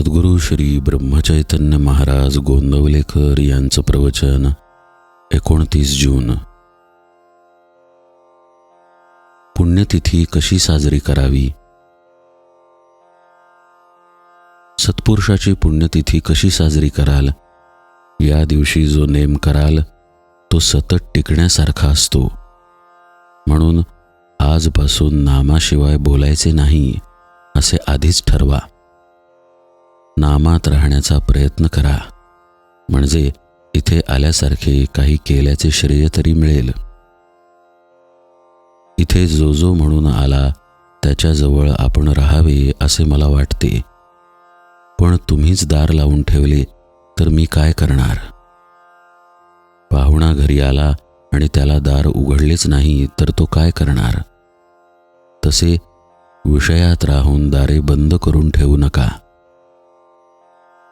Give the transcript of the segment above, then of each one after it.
सद्गुरू श्री ब्रह्मचैतन्य महाराज गोंदवलेकर यांचं प्रवचन एकोणतीस जून. पुण्यतिथी कशी साजरी करावी? सत्पुरुषाची पुण्यतिथी कशी साजरी कराल? या दिवशी जो नेम कराल तो सतत टिकण्यासारखा असतो. म्हणून आजपासून नामाशिवाय बोलायचे नाही असे आधीच ठरवा. नामात राहण्याचा प्रयत्न करा. म्हणजे इथे आल्यासारखे काही केल्याचे श्रेय तरी मिळेल. इथे जो जो म्हणून आला त्याच्याजवळ आपण राहावे असे मला वाटते. पण तुम्हीच दार लावून ठेवले तर मी काय करणार? पाहुणा घरी आला आणि त्याला दार उघडलेच नाही तर तो काय करणार? तसे विषयात राहून दारे बंद करून ठेवू नका.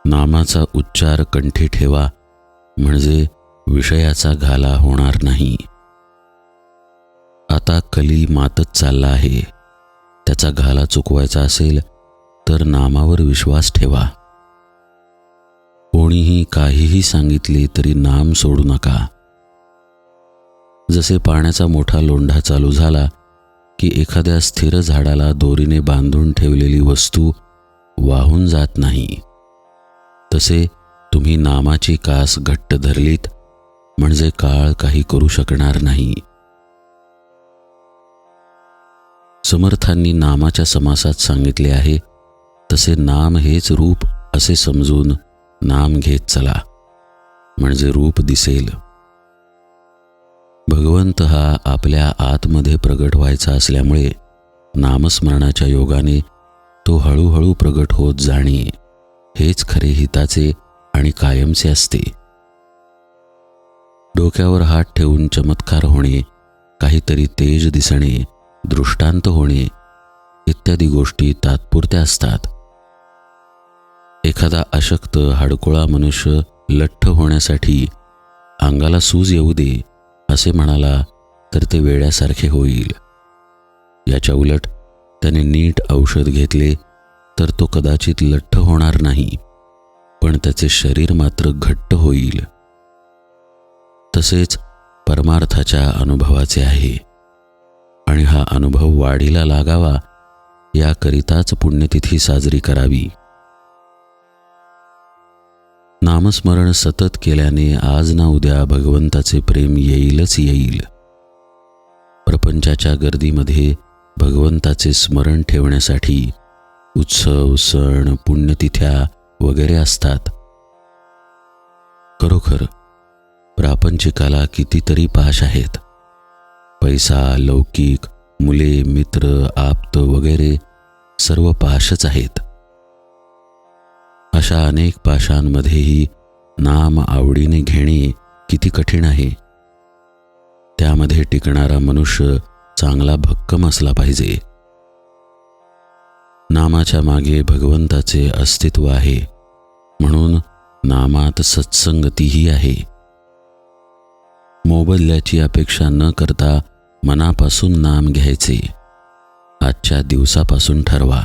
नामाचा उच्चार कंठी ठेवा म्हणजे विषयाचा घाला होणार नाही. आता कली मातच चालला आहे. त्याचा घाला चुकवायचा असेल तर नामावर विश्वास ठेवा. कोणीही काहीही सांगितले तरी नाम सोडू नका. जसे पाण्याचा मोठा लोंढा चालू झाला की एखाद्या स्थिर झाडाला दोरीने बांधून ठेवलेली वस्तू वाहून जात नाही. तसे तुम्ही नामाची कास घट्ट धरलीत म्हणजे काळ काही करू शकणार नाही. समर्थांनी नामाच्या समासात सांगितले आहे तसे नाम हेच रूप असे समजून नाम घेत चला म्हणजे रूप दिसेल. भगवंत हा आपल्या आतमध्ये प्रगट व्हायचा असल्यामुळे नामस्मरणाच्या योगाने तो हळूहळू प्रगट होत जाणे. हेच खरे हिताचे आणि कायमचे असते. डोक्यावर हात ठेवून चमत्कार होणे काहीतरी तेज दिसणे दृष्टांत होणे इत्यादी गोष्टी तात्पुरत्या असतात. एखादा अशक्त हाडकोळा मनुष्य लठ्ठ होण्यासाठी अंगाला सूज येऊ दे असे म्हणाला तर ते वेड्यासारखे होईल. याच्या उलट त्याने नीट औषध घेतले तर तो कदाचित लठ्ठ होणार नाही पण त्याचे शरीर मात्र घट्ट होईल. तसेच परमार्थाच्या अनुभवाचे आहे. आणि हा अनुभव वाढीला लागावा याकरिताच पुण्यतिथी साजरी करावी. नामस्मरण सतत केल्याने आज ना उद्या भगवंताचे प्रेम येईलच येईल. प्रपंचाच्या गर्दीमध्ये भगवंताचे स्मरण ठेवण्यासाठी उत्सव सण पुण्यतिथ्या वगैरे असतात. खरोखर प्रापंचिकाला कितीतरी पाश आहेत. पैसा लौकिक मुले मित्र आप्त वगैरे सर्व पाशच आहेत. अशा अनेक पाशांमध्येही नाम आवडीने घेणे किती कठीण आहे. त्यामध्ये टिकणारा मनुष्य चांगला भक्कम असला पाहिजे. नामाच्या मागे भगवंताचे अस्तित्व आहे. म्हणून नामात सत्संगतीही आहे. मोबदल्याची अपेक्षा न करता मनापासून नाम घ्यायचे. आजच्या दिवसापासून ठरवा.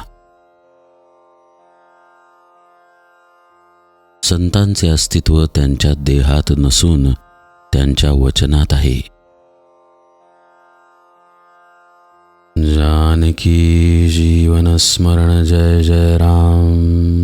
संतांचे अस्तित्व त्यांच्या देहात नसून त्यांच्या वचनात आहे. जानकी जीवन સ્મરણ જય જય રામ.